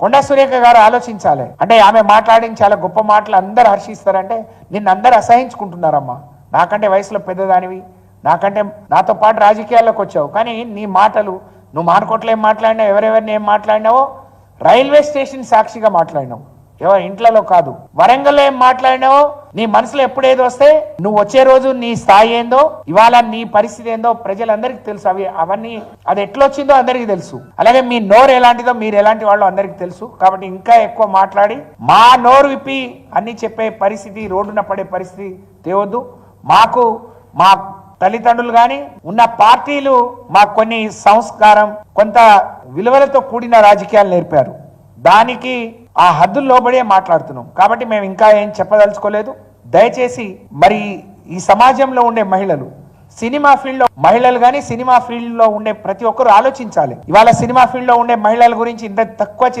కొండా సురేఖ గారు ఆలోచించాలి. అంటే ఆమె మాట్లాడిన చాలా గొప్ప మాటలు అందరు హర్షిస్తారంటే నిన్ను అందరు అసహించుకుంటున్నారమ్మా. నాకంటే వయసులో పెద్దదానివి నాకంటే నాతో పాటు రాజకీయాల్లోకి వచ్చావు. కానీ నీ మాటలు నువ్వు మానుకోట్లో ఏం మాట్లాడినావు ఎవరెవరిని ఏం మాట్లాడినావో రైల్వే స్టేషన్ సాక్షిగా మాట్లాడినావు. ఎవరి ఇంట్లలో కాదు. వరంగల్లో ఏం మాట్లాడినావో నీ మనసులో ఎప్పుడేది వస్తే నువ్వు వచ్చే రోజు నీ స్థాయి ఏందో ఇవాళ నీ పరిస్థితి ఏందో ప్రజలందరికీ తెలుసు. అవి అవన్నీ అది ఎట్లా వచ్చిందో అందరికీ తెలుసు. అలాగే మీ నోరు ఎలాంటిదో మీరు ఎలాంటి వాళ్ళు అందరికీ తెలుసు. కాబట్టి ఇంకా ఎక్కువ మాట్లాడి మా నోరు విప్పి అన్ని చెప్పే పరిస్థితి రోడ్డున పడే పరిస్థితి తేవద్దు. మాకు మా తల్లిదండ్రులు కానీ ఉన్న పార్టీలు మా కొన్ని సంస్కారం కొంత విలువలతో కూడిన రాజకీయాలు నేర్పారు. దానికి ఆ హద్దులు లోబడే మాట్లాడుతున్నాం. కాబట్టి మేము ఇంకా ఏం చెప్పదలుచుకోలేదు. దయచేసి మరి ఈ సమాజంలో ఉండే మహిళలు సినిమా ఫీల్డ్లో మహిళలు కానీ సినిమా ఫీల్డ్లో ఉండే ప్రతి ఒక్కరు ఆలోచించాలి. ఇవాళ సినిమా ఫీల్డ్లో ఉండే మహిళల గురించి ఇంత తక్కువ